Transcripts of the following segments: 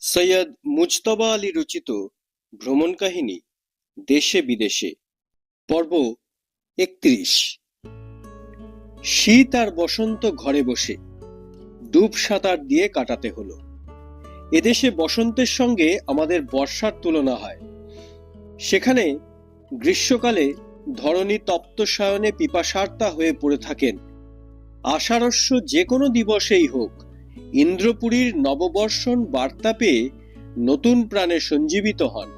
সৈয়দ মুজতবা আলী রচিত ভ্রমণ কাহিনী, দেশে বিদেশে, পর্ব একত্রিশ। শীত আর বসন্ত ঘরে বসে ডুব সাঁতার দিয়ে কাটাতে হলো। এদেশে বসন্তের সঙ্গে আমাদের বর্ষার তুলনা হয়। সেখানে গ্রীষ্মকালে ধরণী তপ্তসায়নে পিপাসার্তা হয়ে পড়ে থাকেন। আষাঢ়স্য যে কোনো দিবসেই হোক ইন্দ্রপুরীর নববর্ষণ বার্তা পেয়ে নতুন প্রাণে সঞ্জীবিত হন।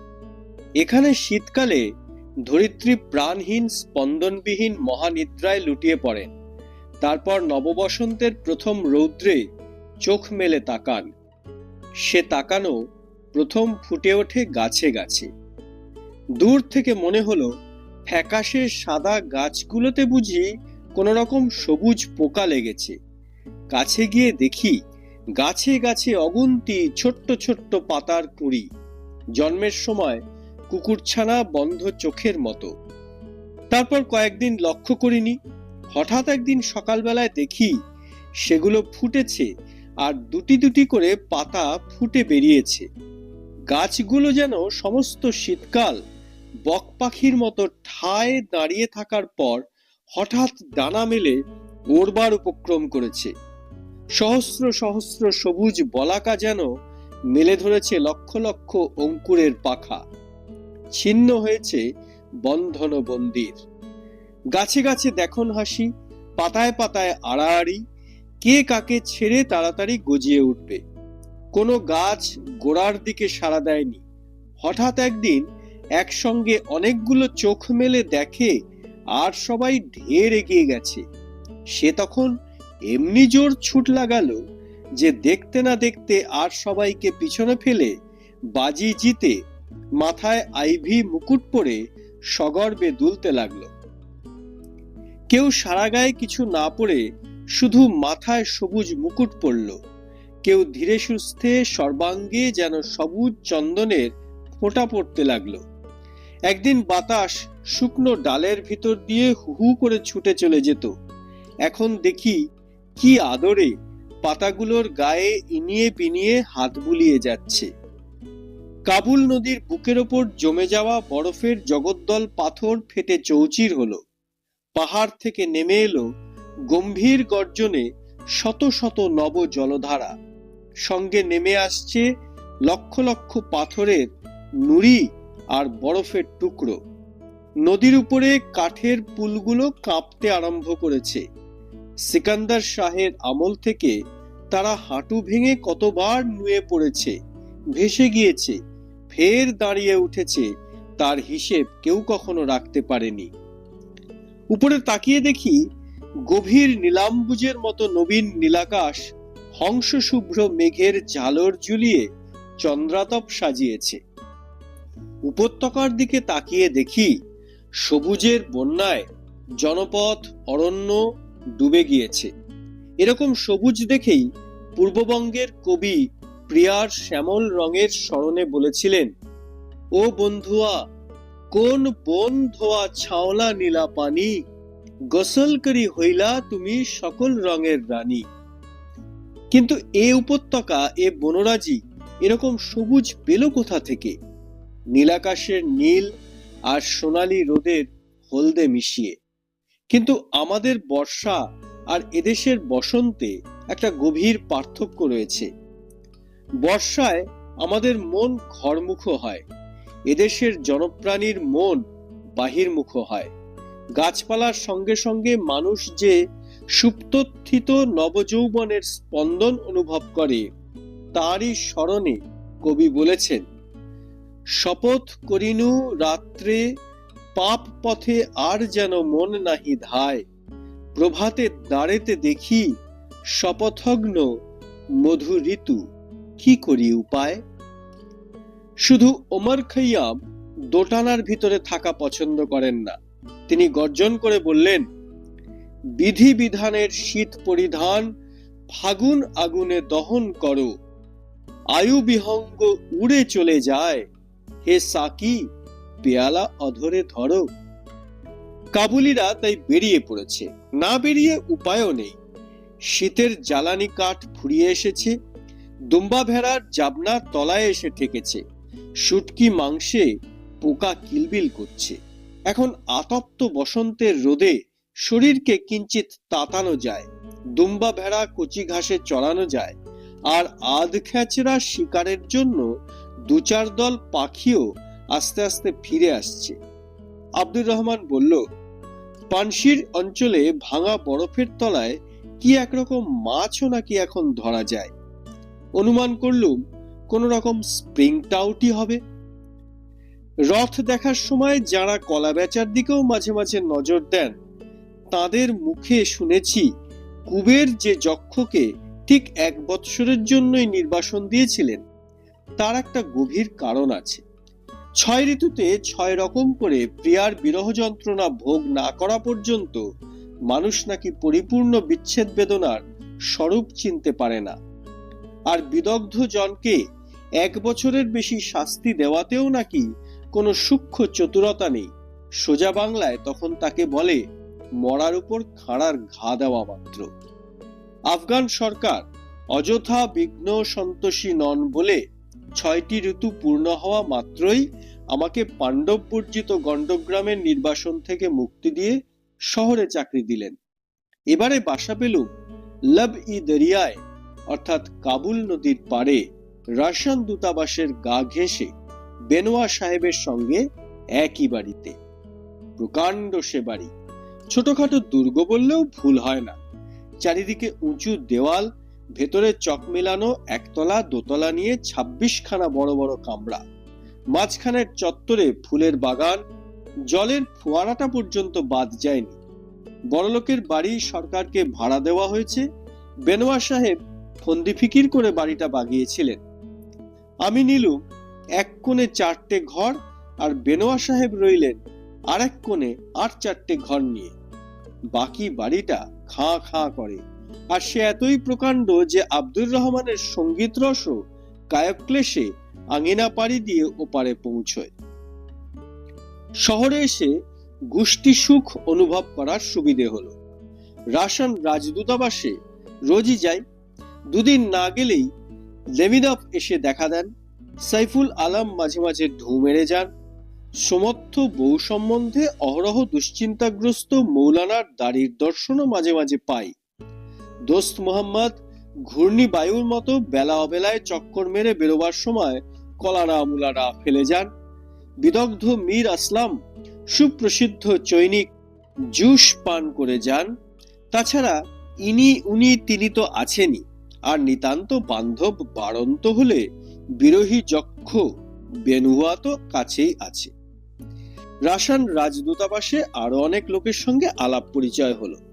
এখানে শীতকালে ধরিত্রী প্রাণহীন, স্পন্দনবিহীন মহানিদ্রায় লুটিয়ে পড়েন। তারপর নববসন্তের প্রথম রৌদ্রে চোখ মেলে তাকান। সে তাকানো প্রথম ফুটে ওঠে গাছে গাছে। দূর থেকে মনে হলো, ফ্যাকাশে সাদা গাছগুলোতে বুঝি কোনো রকম সবুজ পোকা লেগেছে। কাছে গিয়ে দেখি গাছে গাছে অগুন্তি ছোট্ট ছোট্ট পাতার কুঁড়ি। জন্মের সময় কুকুরছানা বন্ধ চোখের মতো। তারপর কয়েকদিন লক্ষ্য করিনি। হঠাৎ একদিন সকালবেলায় দেখি সেগুলো ফুটেছে আর দুটি দুটি করে পাতা ফুটে বেরিয়েছে। গাছগুলো যেন সমস্ত শীতকাল বক পাখির মতো ঠায় দাঁড়িয়ে থাকার পর হঠাৎ ডানা মেলে ওড়বার উপক্রম করেছে। সহস্র সহস্র সবুজ বলাকা যেন মেলে ধরেছে লক্ষ লক্ষ অঙ্কুরের পাখা। ছিন্ন হয়েছে বন্ধন বন্দির। গাছে গাছে দেখন হাসি, পাতায় পাতায় আড়াআড়ি। কে কাকে ছেড়ে তাড়াতাড়ি গজিয়ে উঠবে? কোনো গাছ গোড়ার দিকে সাড়া দেয়নি। হঠাৎ একদিন একসঙ্গে অনেকগুলো চোখ মেলে দেখে আর সবাই ঢের এগিয়ে গেছে। সে তখন এমনি জোর ছুট লাগালো যে দেখতে না দেখতে আর সবাইকে পিছনে ফেলে বাজি জিতে মাথায় আইভি মুকুট পরে সগর্বে দুলতে লাগল। কেউ সারা গায়ে কিছু না পড়ে শুধু মাথায় সবুজ মুকুট পরল। কেউ ধীরে সুস্থে সর্বাঙ্গে যেন সবুজ চন্দনের ফোঁটা পড়তে লাগল। একদিন বাতাস শুকনো ডালের ভিতর দিয়ে হু করে ছুটে চলে যেত। এখন দেখি কি আদরে পাতাগুলোর গায়ে ইনিয়ে বিনিয়ে হাত বুলিয়ে যাচ্ছে। কাবুল নদীর বুকের ওপর জমে যাওয়া বরফের জগদ্দল পাথর ফেটে চৌচির হলো। পাহাড় থেকে নেমে এলো গম্ভীর গর্জনে শত শত নব জলধারা। সঙ্গে নেমে আসছে লক্ষ লক্ষ পাথরের নুড়ি আর বরফের টুকরো। নদীর উপরে কাঠের পুলগুলো কাঁপতে আরম্ভ করেছে। সিকান্দার শাহের আমল থেকে তারা হাঁটু ভেঙে কতবার নুয়ে পড়েছে, ভেসে গিয়েছে, ফের দাঁড়িয়ে উঠেছে, তার হিসেব কেউ কখনো রাখতে পারেনি। উপরে তাকিয়ে দেখি গভীর নীলাম্বুজের মতো নবীন নীলাকাশ হংস শুভ্র মেঘের ঝালর ঝুলিয়ে চন্দ্রাতপ সাজিয়েছে। উপত্যকার দিকে তাকিয়ে দেখি সবুজের বন্যায় জনপথ অরণ্য ডুবে গিয়েছে। এরকম সবুজ দেখেই পূর্ববঙ্গের কবি প্রিয়ার শ্যামল রঙের স্মরণে বলেছিলেন, ও বন্ধুয়া, কোন বন ধোয়া ছাওলা নীলা পানি, গোসল করি হইলা তুমি সকল রঙের রানী কিন্তু এ উপত্যকা, এ বনরাজি এরকম সবুজ পেল কোথা থেকে? নীলাকাশের নীল আর সোনালি রোদের হলদে মিশিয়ে। কিন্তু আমাদের বর্ষা আর এদেশের বসন্তে একটা গভীর পার্থক্য রয়েছে। বর্ষায় আমাদের মন ঘরমুখ হয়, এদেশের জনপ্রাণীর মন বাহির্মুখ হয়। গাছপালার সঙ্গে সঙ্গে মানুষ যে সুপ্তথিত নবযৌবনের স্পন্দন অনুভব করে, তারই স্মরণে কবি বলেছেন, শপথ করিনু রাত্রে পাপ পথে আর যেন মন নাহি ধায়, প্রভাতে দাঁড়েতে দেখি শপথগ্ন মধু ঋতু, কি করি উপায়? শুধু ওমর খৈয়াম দোটানার ভিতরে থাকা পছন্দ করেন না। তিনি গর্জন করে বললেন, বিধি বিধানের শীত পরিধান, ফাগুন আগুনে দহন করো। আয়ু বিহঙ্গ উড়ে চলে যায়। হে সাকি পেয়ালা অধরে ধরো। কাবুলিরা তাই বেরিয়ে পড়েছে। না বেরিয়ে উপায়ও নেই। শীতের জ্বালানি কাঠ ফুরিয়ে এসেছে। দুম্বা ভেড়ার জাবনার তলায় এসে ঠেকেছে। শুটকি মাংসে পোকা কিলবিল করছে। এখন আতপ্ত বসন্তের রোদে শরীরকে কিঞ্চিত তাতানো যায়। দুম্বা ভেড়া কচি ঘাসে চড়ানো যায়। আর আধ খ্যাচড়া শিকারের জন্য দু চার দল পাখিও আস্তে আস্তে ফিরে আসছে। আব্দুর রহমান বলল, পানশির অঞ্চলে ভাঙা বরফের তলায় কি একরকম মাছও নাকি এখন ধরা যায়? অনুমান করলুম, কোন রকম স্প্রিং টাউটি হবে। রথ দেখার সময় যারা কলা বেচার দিকেও মাঝে মাঝে নজর দেন, তাদের মুখে শুনেছি কুবের যে যক্ষকে ঠিক এক বৎসরের জন্যই নির্বাসন দিয়েছিলেন, তার একটা গভীর কারণ আছে। ছয় ঋতুতে ছয় রকম করে প্রিয়ার বিরহ যন্ত্রণা ভোগ না করা পর্যন্ত মানুষ নাকি পরিপূর্ণ বিচ্ছেদ বেদনার স্বরূপ চিনতে পারে না। আর বিদগ্ধ জনকে এক বছরের বেশি শাস্তি দেওয়াতেও নাকি কোনো সূক্ষ্ম চতুরতা নেই। সোজা বাংলায় তখন তাকে বলে, মরার উপর খাড়ার ঘা দেওয়া মাত্র। আফগান সরকার অযথা বিঘ্ন সন্তোষী নন বলে ছয়টি ঋতু পূর্ণ হওয়া মাত্রই আমাকে পাণ্ডব বর্জিত গণ্ডগ্রামের নির্বাসন থেকে মুক্তি দিয়ে শহরে চাকরি দিলেন। এবারে বাসা পেলুম লব ই দরিয়ায় অর্থাৎ কাবুল নদীর পাড়ে রাশিয়ান দূতাবাসের গা ঘেঁষে বেনোয়া সাহেবের সঙ্গে একই বাড়িতে। প্রকাণ্ড সে বাড়ি। ছোটখাটো দুর্গ বললেও ভুল হয় না। চারিদিকে উঁচু দেওয়াল ভেতরে চক মেলানো, একতলা, দোতলা নিয়ে ছাব্বিশ খানা বড় বড় কামরা। মাঝখানের চত্বরে ফুলের বাগান, জলের ফোয়ারাটা পর্যন্ত বাদ যায়নি। বড়লোকের বাড়ি সরকারকে ভাড়া দেওয়া হয়েছে। বেনোয়া সাহেব ফন্দি ফিকির করে বাড়িটা বাগিয়েছিলেন। আমি নিলুম এক কোণে চারটে ঘর আর বেনোয়া সাহেব রইলেন আর এক কোণে আর চারটে ঘর নিয়ে। বাকি বাড়িটা খাঁ খাঁ করে। আর সে এতই প্রকাণ্ড যে আব্দুর রহমানের সংগীত রসও কায়ক্লেশে আঙিনা পাড়ি দিয়ে ওপারে পৌঁছয়। শহরে এসে গোষ্ঠী সুখ অনুভব করার সুবিধে হলো। রাশন রাজদূতাবাসে রোজই যাই দুদিন না গেলেই লেমিদফ এসে দেখা দেন। সাইফুল আলম মাঝে মাঝে ঢু মেরে যান। সমর্থ বউ সম্বন্ধে অহরহ দুশ্চিন্তাগ্রস্ত মৌলানার দাড়ির দর্শনও মাঝে মাঝে পাই। দোস্ত মোহাম্মদ, ঘূর্ণি বায়ুর মতো বেলা অবেলায় চক্কর মেরে বেরোবার সময় কলারা মুলারা ফেলে যান। বিদগ্ধ মীর আসলাম, সুপ্রসিদ্ধ চৈনিক, জুস পান করে যান। তাছাড়া ইনি, উনি, তিনি তো আছেনই, আর নিতান্ত বান্ধব বাড়ন্ত হলে বিরোহী যক্ষ বেনুয়া তো কাছেই আছে। রাশান রাজদূতাবাসে আরও অনেক লোকের সঙ্গে আলাপ পরিচয় হলো।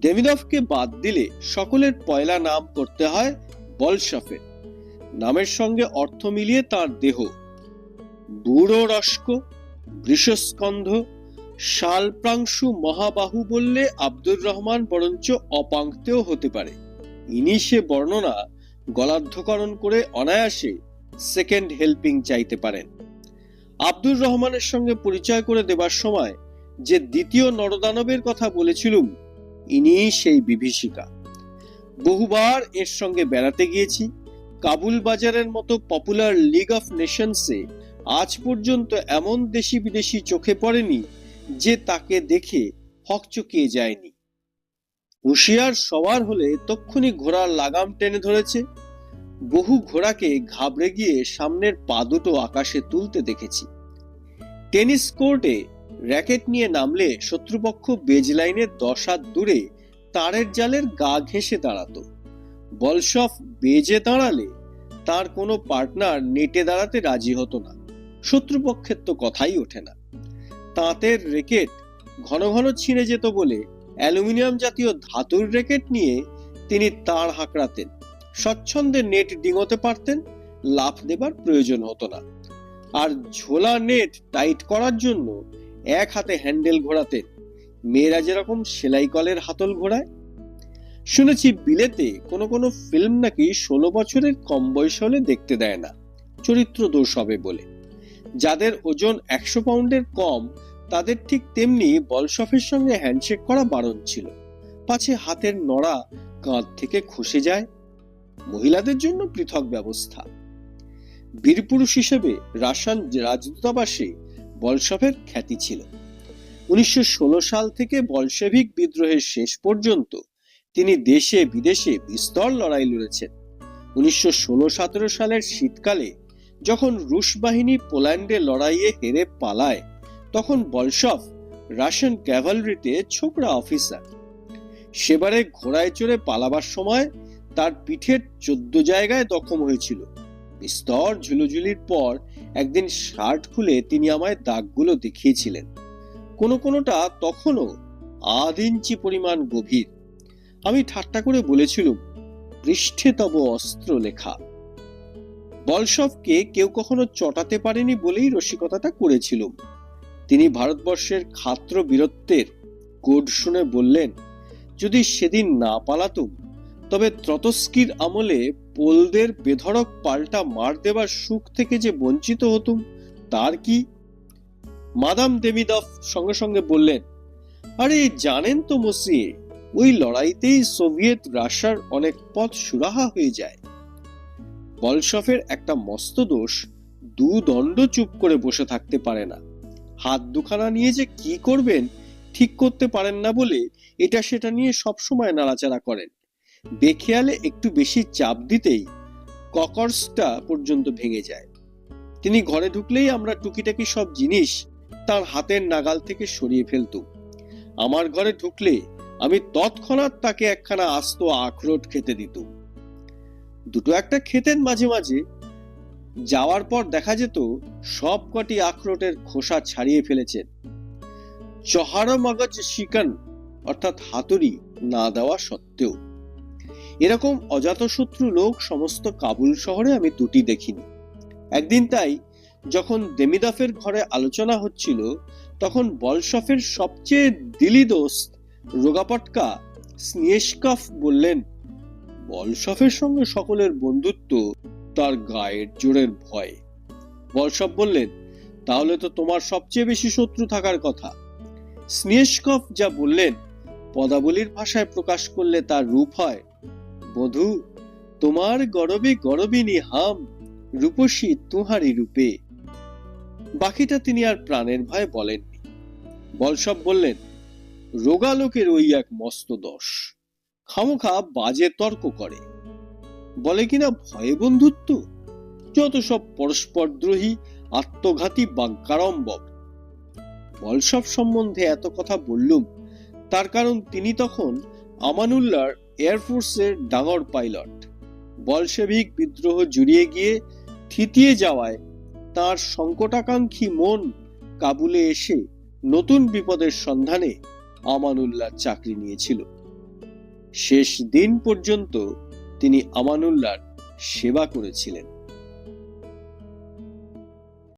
ডেমিদফকে বাদ দিলে সকলের পয়লা নাম করতে হয় বলশফের নামের সঙ্গে অর্থ মিলিয়ে তার দেহ। বুড়ো রস্ক বৃষস্কন্ধ, শালপ্রাংশু মহাবাহু বললে আব্দুর রহমান বরঞ্চ অপাঙ্ক্তেও হতে পারে। ইনি সে বর্ণনা গলার্ধকরণ করে অনায়াসে সেকেন্ড হেল্পিং চাইতে পারেন। আব্দুর রহমানের সঙ্গে পরিচয় করে দেবার সময় যে দ্বিতীয় নরদানবের কথা বলেছিলুম ইনি সেই বিভীষিকা। বহুবার এর সঙ্গে বেড়াতে গিয়েছি। কাবুল বাজারের মতো পপুলার লিগ অফ নেশনসে আজ পর্যন্ত এমন দেশি বিদেশি চোখে পড়েনি যে তাকে দেখে হকচকিয়ে যায়নি। হুঁশিয়ার সবার হলে তক্ষুনি ঘোড়ার লাগাম টেনে ধরেছে। বহু ঘোড়াকে ঘাবড়ে গিয়ে সামনের পা দুটো আকাশে তুলতে দেখেছি। টেনিস কোর্টে র্যাকেট নিয়ে নামলে শত্রুপক্ষ বেজ লাইনের দশ হাত দূরে তারের জালের গা ঘেঁষে দাঁড়াতো। বলশফ বেজে দাঁড়ালে তার কোনো পার্টনার নেটে দাঁড়াতে রাজি হতো না। শত্রুপক্ষের তো কথাই ওঠে না। তাঁতের রেকেট ঘন ঘন ছিঁড়ে যেত বলে অ্যালুমিনিয়াম জাতীয় ধাতুর রেকেট নিয়ে তিনি তার হাঁকড়াতেন। স্বচ্ছন্দে নেট ডিঙোতে পারতেন, লাফ দেবার প্রয়োজন হতো না। আর ঝোলা নেট টাইট করার জন্য এক হাতে হ্যান্ডেল ঘোরাতেন মেয়েরা যেরকম সেলাই কলের হাতল ঘোরায়। শুনেছি বিলেতে কোনো কোনো ফিল্ম নাকি ষোলো বছরের কম বয়স হলে দেখতে দেয় না। চরিত্র দোষ হবে বলে। যাদের ওজন একশো পাউন্ডের কম, তাদের ঠিক তেমনি বলসফের সঙ্গে হ্যান্ডশেক করা বারণ ছিল। পাছে হাতের নড়া কাঁধ থেকে খসে যায়। মহিলাদের জন্য পৃথক ব্যবস্থা। বীরপুরুষ হিসেবে রাশান রাজদূতাবাসে বলসভের খ্যাতি ছিল। উনিশশো ষোলো সাল থেকে বলশেভিক বিদ্রোহের শেষ পর্যন্ত তিনি দেশে বিদেশে বিস্তর লড়াই লড়েছেন। উনিশশো ষোলো সালের শীতকালে যখন রুশ বাহিনী পোল্যান্ডে লড়াইয়ে হেরে পালায়, তখন বলশভ রাশিয়ান ক্যাভালরিতে ছোকরা অফিসার। সেবারে ঘোড়ায় চড়ে পালাবার সময় তার পিঠের চোদ্দ জায়গায় দখম হয়েছিল। বিস্তর ঝুলুঝুলির পর একদিন শার্ট খুলে তিনি আমায় দাগগুলো দেখিয়েছিলেন। কোনো কোনোটা তখনও আধ ইঞ্চি পরিমাণ গভীর। আমি ঠাট্টা করে বলেছিলাম, পৃষ্ঠে তব অস্ত্র লেখা। বলশভকে কেউ কখনো চটাতে পারেনি বলেই রসিকতাটা করেছিলাম। তিনি ভারতবর্ষের খাত্র বীরত্বের কোড শুনে বললেন, যদি সেদিন না পালাতুম, তবে ত্রতস্কির আমলে পোলদের বেধড়ক পাল্টা মার দেবার সুখ থেকে যে বঞ্চিত হতুম, তার কি? মাদাম দেমিদফ সঙ্গে সঙ্গে বললেন, আরে, জানেন তো মসিয়ে, ওই লড়াইতেই সোভিয়েত রাশিয়ার অনেক পথ সুরাহা হয়ে যায়। বলশফের একটা মস্ত দোষ, দু দণ্ড চুপ করে বসে থাকতে পারে না। হাত দুখানা নিয়ে যে কি করবেন, ঠিক করতে পারেন না বলে এটা সেটা নিয়ে সবসময় নাড়াচাড়া করেন। বেখেয়ালে একটু বেশি চাপ দিতেই ককর্সটা পর্যন্ত ভেঙে যায়। তিনি ঘরে ঢুকলেই আমরা টুকিটাকি সব জিনিস তার হাতের নাগাল থেকে সরিয়ে ফেলতুম। আমার ঘরে ঢুকলে আমি তৎক্ষণাৎ তাকে একখানা আস্ত আখরোট খেতে দিতুম। দুটো একটা খেতেন মাঝে মাঝে। যাওয়ার পর দেখা যেত সব কটি আখরোটের খোসা ছাড়িয়ে ফেলেছেন। চহারো মগজ শিকান অর্থাৎ হাতুড়ি না দেওয়া সত্ত্বেও। এরকম অজাতশত্রু লোক সমস্ত কাবুল শহরে আমি দুটি দেখিনি। একদিন তাই যখন দেমিদাফের ঘরে আলোচনা হচ্ছিল, তখন বলশফের সবচেয়ে দিলি দোস্ত রোগাপটকা স্নিয়েশকফ বললেন, বলশফের সঙ্গে সকলের বন্ধুত্ব তার গায়ের জোরের ভয়। বলশফ বললেন, তাহলে তো তোমার সবচেয়ে বেশি শত্রু থাকার কথা। স্নিয়েশকফ যা বললেন, পদাবলীর ভাষায় প্রকাশ করলে তার রূপ হয় বধু, তোমার গরবে গরবিনী হাম রূপসী তুহারি রূপে। বাকিটা তিনি আর প্রাণের ভয়ে বলেননি। বলসব বললেন, রোগালোকের ওই এক মস্ত দোষ, খামোখা বাজে তর্ক করে। বলে কিনা ভয়ে বন্ধুত্ব? যত সব পরস্পরদ্রোহী আত্মঘাতী বাক্যারম্বক বলসব সম্বন্ধে এত কথা বললুম, তার কারণ তিনি তখন আমানুল্লাহর এয়ারফোর্সের ডাঙর পাইলট। বলশেভিক বিদ্রোহ জুড়িয়ে গিয়ে থিতিয়ে যাওয়ায় তার সংকটাকাঙ্ক্ষী মন কাবুলে এসে নতুন বিপদের সন্ধানে আমানুল্লাহ চাকরি নিয়েছিল। শেষ দিন পর্যন্ত তিনি আমানুল্লাহর সেবা করেছিলেন।